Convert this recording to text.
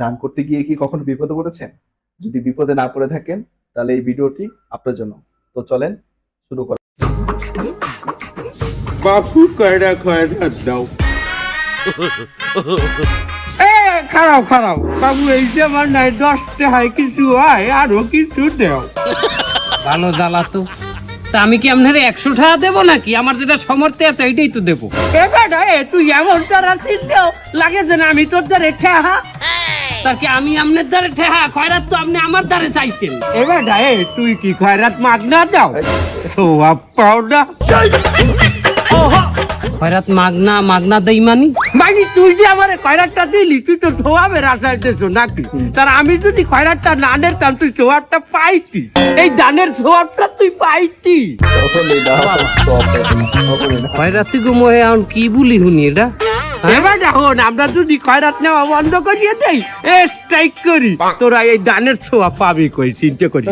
দান করতে গিয়ে কি কখনো বিপদে পড়েছেন? যদি বিপদে না পড়ে থাকেন তাহলে এই ভিডিওটি আপনার জন্য। তো চলেন শুরু করা বাপু কয়টা কয়টা দাও। এ খারাপ খারাপ বাবু এই যে আমার নাই দশটা হয় কিছু হয় আরও কিছু দেও। ভালো জ্বালা তো। তা আমি কি আপনার একশো টাকা দেবো নাকি? আমার যেটা সমর্থে আছে এইটাই তো দেবো। এ বেটা এ তুই এমন তারা ছিলেও লাগে যে না আমি তোর দ্বারে ঠেহা। তার কি আমি আপনার দ্বারে ঠেহা? খয়রাত তো আপনি আমার দ্বারে চাইছেন। এ বেটা তুই কি খয়রাত মাগনা দাও? সোয়াব পাওডা খয়রাত মাগনা মাগনা দেই মানি? মাগি তুই যে আমার খয়রাতটা দিলি তুই তো সোয়াবের আশায় দিছো নাকি? তার আমি যদি খয়রাতটা না নিতাম তুই সোয়াবটা পাইতি এই দানের সোয়াবটা তুই পাইতি না খয়রাতি গো মোহে এখন কি বলি শুনি এটা? এবার দেখুন আমরা যদি খয়রাত নেওয়া বন্ধ করিয়ে দেই এ স্ট্রাইক করি। তোরা এই দানের ছোঁয়া পাবি কই চিন্তা করি